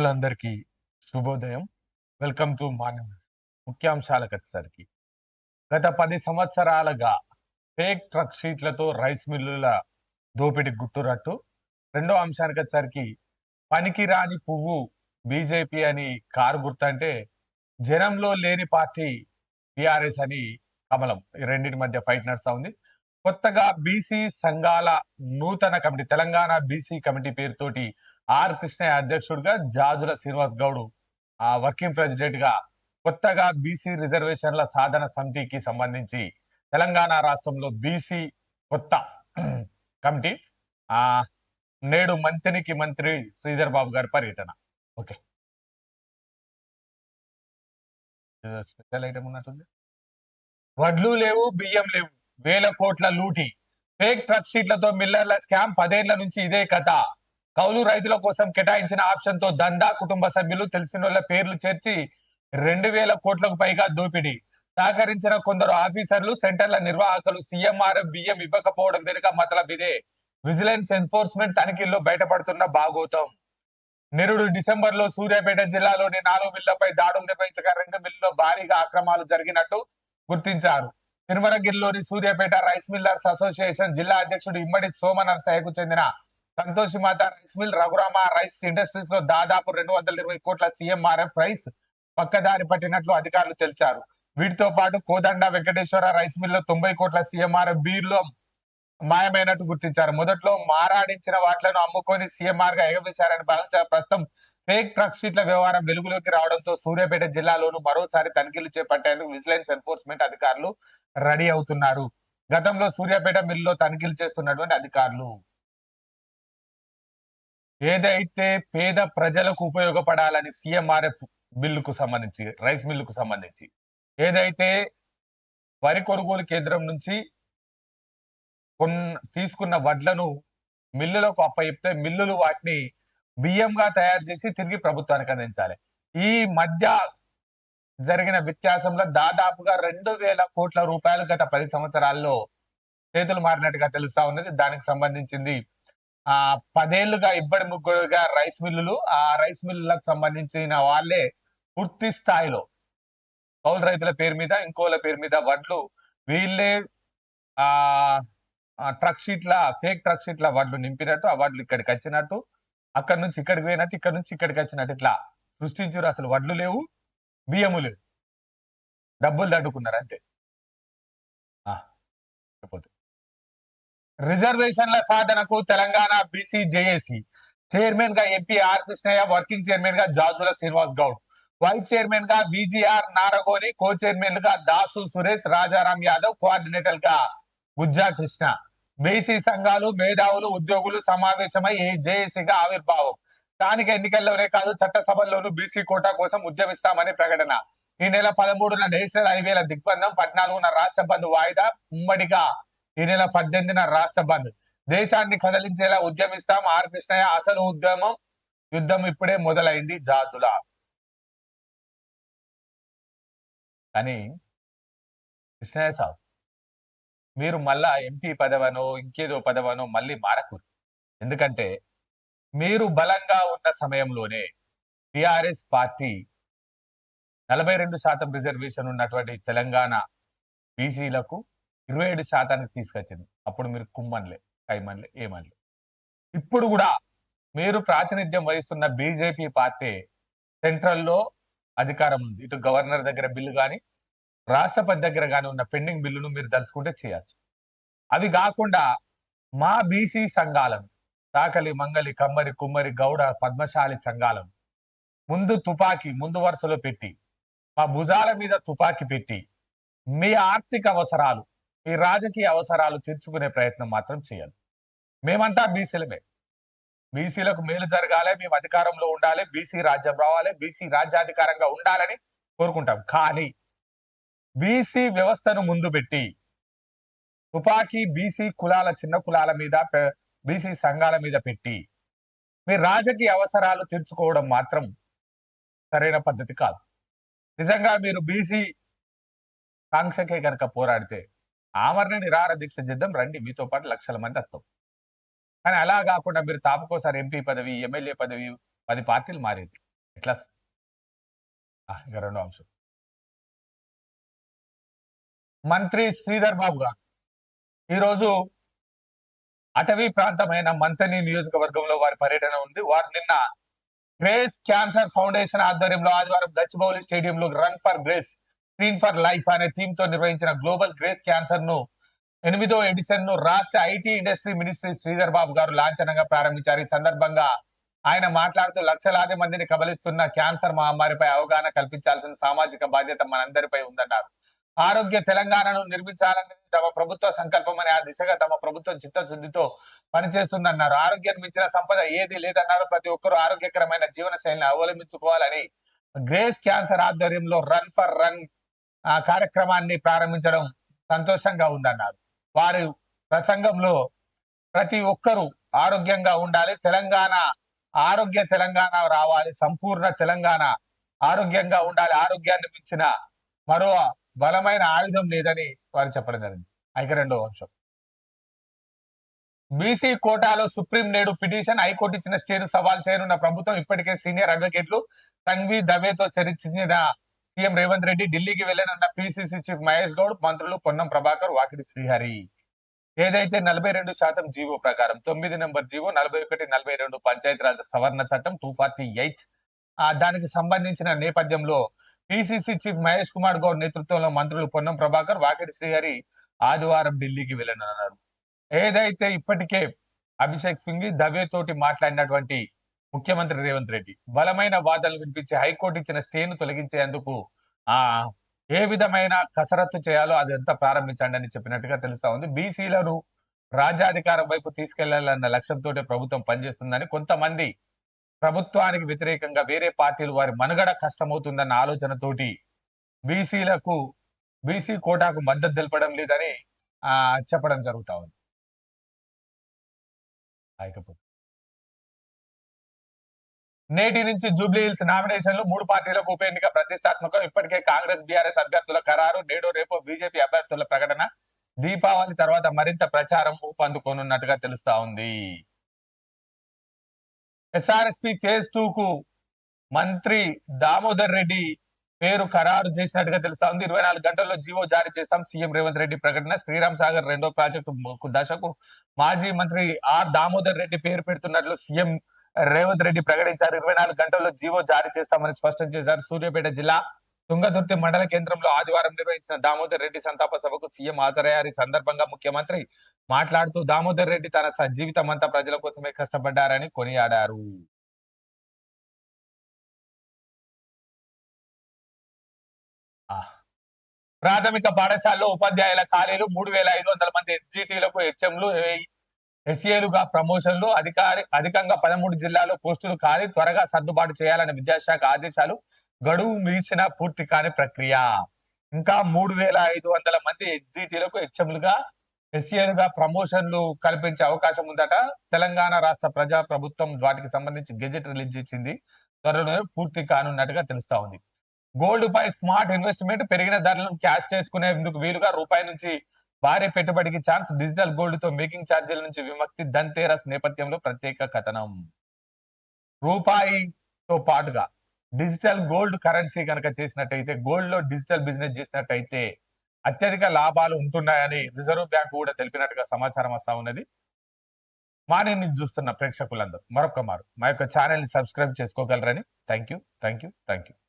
మిత్రులందరికీ శుభోదయం. Welcome to morning ముఖ్యాంశాలకు వచ్చేసరికి గత పది సంవత్సరాలుగా ఫేక్ ట్రక్ షీట్లతో రైస్ మిల్లుల దోపిడీ గుట్టురట్టు. రెండో అంశానికి వచ్చేసరికి పనికిరాని పువ్వు బీజేపీ అని కారు గుర్తంటే జనంలో లేని పార్టీ టిఆర్ఎస్ అని కమలం. ఈ రెండింటి మధ్య ఫైట్ నడుస్తా ఉంది. కొత్తగా బీసీ సంఘాల నూతన కమిటీ తెలంగాణ బీసీ కమిటీ పేరుతోటి ఆర్ కృష్ణయ్య అధ్యక్షుడిగా జాజుల శ్రీనివాస్ గౌడ్ ఆ వర్కింగ్ ప్రెసిడెంట్గా కొత్తగా బీసీ రిజర్వేషన్ల సాధన సమితికి సంబంధించి తెలంగాణ రాష్ట్రంలో బీసీ కొత్త కమిటీ ఆ నేడు మంత్రికి మంత్రి శ్రీధర్ బాబు గారి పర్యటన. ఓకే. స్పెషల్ ఐటమ్ ఉన్నట్టుంది. వడ్లు లేవు బియ్యం లేవు వేల కోట్ల లూటి. ఫేక్ ట్రక్ షీట్లతో మిల్లర్ల స్కామ్ పదేళ్ళ నుంచి ఇదే కథ. కౌలు రైతుల కోసం కేటాయించిన ఆప్షన్తో దందా కుటుంబ సభ్యులు తెలిసిన పేర్లు చేర్చి రెండు వేల కోట్లకు పైగా దోపిడీ. సహకరించిన కొందరు ఆఫీసర్లు సెంటర్ల నిర్వాహకులు సీఎంఆర్ బియ్యం ఇవ్వకపోవడం వెనుక మతలబ్ ఇదే. విజిలెన్స్ ఎన్ఫోర్స్మెంట్ తనిఖీల్లో బయటపడుతున్న భాగోతం నిరుడు డిసెంబర్లో సూర్యాపేట జిల్లాలోని నాలుగు మిల్లపై దాడులు నిర్వహించగా రెండు మిల్లులో భారీగా అక్రమాలు జరిగినట్టు గుర్తించారు. తిరుమలగిరిలోని సూర్యాపేట రైస్ మిల్లర్స్ అసోసియేషన్ జిల్లా అధ్యక్షుడు ఇమ్మడి సోమనరసాయకు చెందిన Santoshi Mata rice mill Raghurama rice ఇండస్ట్రీస్లో దాదాపు రెండు వందల ఇరవై కోట్ల సీఎంఆర్ఎఫ్ రైస్ పక్కదారి పట్టినట్లు అధికారులు తెలిచారు. వీటితో పాటు కోదండ వెంకటేశ్వర రైస్ మిల్లో తొంభై కోట్ల సీఎంఆర్ఎఫ్ బీర్లో మాయమైనట్టు గుర్తించారు. మొదట్లో మారాడించిన వాటిలను అమ్ముకొని సీఎంఆర్గా ఎగవేశారని భావించారు ప్రస్తుతం ఫేక్ ట్రక్ షీట్ల వ్యవహారం వెలుగులోకి రావడంతో సూర్యాపేట జిల్లాలోనూ మరోసారి తనిఖీలు చేపట్టేందుకు విజిలెన్స్ ఎన్ఫోర్స్మెంట్ అధికారులు రెడీ అవుతున్నారు. గతంలో సూర్యాపేట మిల్లులో తనిఖీలు చేస్తున్నటువంటి అధికారులు ఏదైతే పేద ప్రజలకు ఉపయోగపడాలని సీఎంఆర్ఎఫ్ బిల్లుకు సంబంధించి రైస్ మిల్లుకు సంబంధించి ఏదైతే వరి కొనుగోలు కేంద్రం నుంచి తీసుకున్న వడ్లను మిల్లులకు అప్పచెప్తే మిల్లులు వాటిని బియ్యంగా తయారు చేసి తిరిగి ప్రభుత్వానికి అందించాలి. ఈ మధ్య జరిగిన వ్యత్యాసంలో దాదాపుగా రెండు వేల కోట్ల రూపాయలు గత పది సంవత్సరాల్లో చేతులు మారినట్టుగా తెలుస్తా ఉన్నది. దానికి సంబంధించింది ఆ పదేళ్ళుగా ఇబ్బడి ముగ్గురుగా రైస్ మిల్లులు ఆ రైస్ మిల్లులకు సంబంధించిన వాళ్ళే పూర్తి స్థాయిలో కౌలు రైతుల పేరు మీద ఇంకోల పేరు మీద వడ్లు వీళ్ళే ఆ ట్రక్ షీట్ల ఫేక్ ట్రక్ షీట్ల వడ్లు నింపినట్టు ఆ వడ్లు ఇక్కడికి వచ్చినట్టు అక్కడ నుంచి ఇక్కడికి పోయినట్టు ఇక్కడ నుంచి ఇక్కడికి వచ్చినట్టు ఇట్లా సృష్టించారు. అసలు వడ్లు లేవు బియ్యము లేవు. డబ్బులు తట్టుకున్నారు అంతే. రిజర్వేషన్ల సాధనకు తెలంగాణ బీసీ జేఏసీ చైర్మన్గా ఎంపీ ఆర్ కృష్ణయ్య వర్కింగ్ చైర్మన్గా జాజుల శ్రీనివాస్ గౌడ్ వైస్ చైర్మన్గా విజిఆర్ నారగోని కో చైర్మన్గా దాసు సురేష్ రాజారాం యాదవ్ కోఆర్డినేటర్గా గుజ్జా కృష్ణ. బీసీ సంఘాలు మేధావులు ఉద్యోగులు సమావేశమై ఈ జేఏసీగా ఆవిర్భావం. స్థానిక ఎన్నికల్లోనే కాదు చట్టసభల్లోనూ బీసీ కోటా కోసం ఉద్యమిస్తామని ప్రకటన. ఈ నెల పదమూడున నేషనల్ హైవేల దిగ్బంధం పద్నాలుగున రాష్ట్ర బంధు వాయిదా ఉమ్మడిగా ఈ నెల పద్దెనిమిదిన రాష్ట్ర బంద్. దేశాన్ని కదిలించేలా ఉద్యమిస్తాం. ఆర్ కృష్ణయ్య అసలు ఉద్యమం యుద్ధం ఇప్పుడే మొదలైంది జాజుల. అని కృష్ణయ్య సాబ్ మీరు మళ్ళా ఎంపీ పదవనో ఇంకేదో పదవనో మళ్ళీ మారకూడదు. ఎందుకంటే మీరు బలంగా ఉన్న సమయంలోనే టిఆర్ఎస్ పార్టీ నలభై రెండు శాతం రిజర్వేషన్ ఉన్నటువంటి తెలంగాణ బీసీలకు ఇరవై ఏడు శాతానికి తీసుకొచ్చింది. అప్పుడు మీరు కుమ్మన్లే కైమన్లే ఏమన్లే. ఇప్పుడు కూడా మీరు ప్రాతినిధ్యం వహిస్తున్న బీజేపీ పార్టీ సెంట్రల్లో అధికారం ఉంది. ఇటు గవర్నర్ దగ్గర బిల్లు కానీ రాష్ట్రపతి దగ్గర కానీ ఉన్న పెండింగ్ బిల్లును మీరు తలుచుకుంటే చేయొచ్చు. అవి కాకుండా మా బీసీ సంఘాలను తాకలి మంగలి కమ్మరి కుమ్మరి గౌడ పద్మశాలి సంఘాలను ముందు తుపాకీ ముందు వరుసలో పెట్టి మా భుజాల మీద తుపాకీ పెట్టి మీ ఆర్థిక అవసరాలు మీ రాజకీయ అవసరాలు తీర్చుకునే ప్రయత్నం మాత్రం చేయాలి మేమంతా బీసీలమే. బీసీలకు మేలు జరగాలి మేము అధికారంలో ఉండాలి బీసీ రాజ్యం రావాలి బీసీ రాజ్యాధికారంగా ఉండాలని కోరుకుంటాం. కానీ బీసీ వ్యవస్థను ముందు పెట్టి తుపాకీ బీసీ కులాల చిన్న కులాల మీద బీసీ సంఘాల మీద పెట్టి మీ రాజకీయ అవసరాలు తీర్చుకోవడం మాత్రం సరైన పద్ధతి కాదు. నిజంగా మీరు బీసీ కాంక్షకే కనుక పోరాడితే ఆమరణ నిరాహార దీక్ష చేద్దాం రండి మీతో పాటు లక్షల మంది వస్తాం. కానీ అలా కాకుండా మీరు తాపకోసారి ఎంపీ పదవి ఎమ్మెల్యే పదవి పది పార్టీలు మారేది. ఎట్లా ఇక రెండో అంశం. మంత్రి శ్రీధర్ బాబు గారు ఈరోజు అటవీ ప్రాంతమైన మంతని నియోజకవర్గంలో వారి పర్యటన ఉంది. వారు నిన్న గ్రేస్ క్యాన్సర్ ఫౌండేషన్ ఆధ్వర్యంలో ఆదివారం గచ్చిబౌలి స్టేడియంలో run for grace screen for life అనే థీమ్తో నిర్వహించిన గ్లోబల్ గ్రేస్ క్యాన్సర్ను ఎనిమిదో ఎడిషన్ను రాష్ట్ర IT industry ministry Sridhar Babu గారు లాంఛనంగా ప్రారంభించారు. ఈ సందర్భంగా ఆయన మాట్లాడుతూ లక్షలాది మందిని కబలిస్తున్న క్యాన్సర్ మహమ్మారిపై అవగాహన కల్పించాల్సిన సామాజిక బాధ్యత మనందరిపై ఉందన్నారు. ఆరోగ్య తెలంగాణను నిర్మించాలనేది తమ ప్రభుత్వ సంకల్పమని ఆ దిశగా తమ ప్రభుత్వం చిత్తశుద్ధితో పనిచేస్తుందన్నారు. ఆరోగ్యం మించిన సంపద ఏది లేదన్నారు. ప్రతి ఒక్కరూ ఆరోగ్యకరమైన జీవన శైలిని అవలంబించుకోవాలని గ్రేస్ క్యాన్సర్ ఆధ్వర్యంలో రన్ ఫర్ రన్ ఆ కార్యక్రమాన్ని ప్రారంభించడం సంతోషంగా ఉందన్నారు. వారి ప్రసంగంలో ప్రతి ఒక్కరూ ఆరోగ్యంగా ఉండాలి తెలంగాణ ఆరోగ్య తెలంగాణ రావాలి సంపూర్ణ తెలంగాణ ఆరోగ్యంగా ఉండాలి ఆరోగ్యాన్ని మించిన మరో బలమైన ఆయుధం లేదని వారు చెప్పడం జరిగింది. అయితే రెండో అంశం. బీసీ కోటాలో సుప్రీం నేడు పిటిషన్ హైకోర్టు ఇచ్చిన స్టేను సవాల్ చేయనున్న ప్రభుత్వం ఇప్పటికే సీనియర్ అడ్వకేట్లు సంఘవి దవేతో చర్చించిన సీఎం రేవంత్ రెడ్డి ఢిల్లీకి వెళ్ళనున్న పిసిసి చీఫ్ మహేష్ గౌడ్ మంత్రులు పొన్నం ప్రభాకర్ వాకిడి శ్రీహరి. ఏదైతే నలభై రెండు శాతం జీవో ప్రకారం తొమ్మిది నెంబర్ జీవో నలభై ఒకటి నలభై రెండు పంచాయతీరాజ్ సవరణ చట్టం టూ ఫార్టీ ఎయిట్ దానికి సంబంధించిన నేపథ్యంలో పిసిసి చీఫ్ మహేష్ కుమార్ గౌడ్ నేతృత్వంలో మంత్రులు పొన్నం ప్రభాకర్ వాకిడి శ్రీహరి ఆదివారం ఢిల్లీకి వెళ్ళనున్నారు. ఏదైతే ఇప్పటికే అభిషేక్ సింగ్ దవే తోటి మాట్లాడినటువంటి ముఖ్యమంత్రి రేవంత్ రెడ్డి. బలమైన వాదనలు వినిపించి హైకోర్టు ఇచ్చిన స్టేను తొలగించేందుకు ఆ ఏ విధమైన కసరత్తు చేయాలో అదంతా ప్రారంభించండి అని చెప్పినట్టుగా తెలుస్తా ఉంది. బీసీలను రాజ్యాధికారం వైపు తీసుకెళ్ళాలన్న లక్ష్యంతో ప్రభుత్వం పనిచేస్తుందని కొంతమంది ప్రభుత్వానికి వ్యతిరేకంగా వేరే పార్టీలు వారి మనుగడ కష్టమవుతుందన్న ఆలోచనతోటి బీసీలకు బీసీ కోటాకు మద్దతు తెలపడం లేదని ఆ చెప్పడం జరుగుతా ఉంది. నేటి నుంచి జూబ్లీ హిల్స్ నామినేషన్లు మూడు పార్టీలకు ఉప ఎన్నిక ప్రతిష్టాత్మకం. ఇప్పటికే కాంగ్రెస్ బీఆర్ఎస్ అభ్యర్థుల ఖరారు నేడు రేపు బీజేపీ అభ్యర్థుల ప్రకటన. దీపావళి తర్వాత మరింత ప్రచారం ఊపందుకోనున్నట్టుగా తెలుస్తా ఉంది. ఎస్ఆర్ఎస్పి ఫేజ్ టూ కు మంత్రి దామోదర్ రెడ్డి పేరు ఖరారు చేసినట్టుగా తెలుస్తా ఉంది. ఇరవై నాలుగు గంటల్లో జీవో జారీ చేస్తాం. సీఎం రేవంత్ రెడ్డి ప్రకటన. శ్రీరామ్ సాగర్ రెండో ప్రాజెక్టు దశకు మాజీ మంత్రి ఆర్ దామోదర్ రెడ్డి పేరు పెడుతున్నట్లు సీఎం రేవంత్ రెడ్డి ప్రకటించారు. ఇరవై నాలుగు గంటల్లో జీవో జారీ చేస్తామని స్పష్టం చేశారు. సూర్యాపేట జిల్లా తుంగదుర్తి మండల కేంద్రంలో ఆదివారం నిర్వహించిన దామోదర్ రెడ్డి సంతాప సభకు సీఎం హాజరయ్యారు. ఈ సందర్భంగా ముఖ్యమంత్రి మాట్లాడుతూ దామోదర్ రెడ్డి తన స- జీవితం అంతా ప్రజల కోసమే కష్టపడ్డారని కొనియాడారు. ప్రాథమిక పాఠశాలలో ఉపాధ్యాయుల ఖాళీలు మూడు వేల ఐదు వందల మంది ఎస్జిటీలకు హెచ్ఎంలు ఎస్ఏలుగా ప్రమోషన్లు అధికారి అధికంగా పదమూడు జిల్లాలో పోస్టులు ఖాళీ త్వరగా సర్దుబాటు చేయాలని విద్యాశాఖ ఆదేశాలు గడువు మీసిన పూర్తి కాని ప్రక్రియ. ఇంకా మూడు వేల ఐదు వందల మంది ఎస్జిటీలకు హెచ్ఎంలుగా ఎస్సీలుగా ప్రమోషన్లు కల్పించే అవకాశం ఉందట. తెలంగాణ రాష్ట్ర ప్రజా ప్రభుత్వం వాటికి సంబంధించి గెజెట్ రిలీజ్ చేసింది. త్వరలో పూర్తి కానున్నట్టుగా తెలుస్తా ఉంది. గోల్డ్ పై స్మార్ట్ ఇన్వెస్ట్మెంట్ పెరిగిన ధరలను క్యాష్ చేసుకునేందుకు వీలుగా రూపాయి నుంచి భారీ పెట్టుబడికి ఛాన్స్ డిజిటల్ గోల్డ్తో మేకింగ్ ఛార్జీల నుంచి విముక్తి ధన్తేరస్ నేపథ్యంలో ప్రత్యేక కథనం. రూపాయితో పాటుగా డిజిటల్ గోల్డ్ కరెన్సీ కనుక చేసినట్టయితే గోల్డ్లో డిజిటల్ బిజినెస్ చేసినట్టయితే అత్యధిక లాభాలు ఉంటున్నాయని రిజర్వ్ బ్యాంక్ కూడా తెలిపినట్టుగా సమాచారం వస్తా ఉన్నది. మానేని చూస్తున్న ప్రేక్షకులందరూ. మరొక మారు. మా యొక్క ఛానల్ని subscribe చేసుకోగలరని. Thank you thank you thank you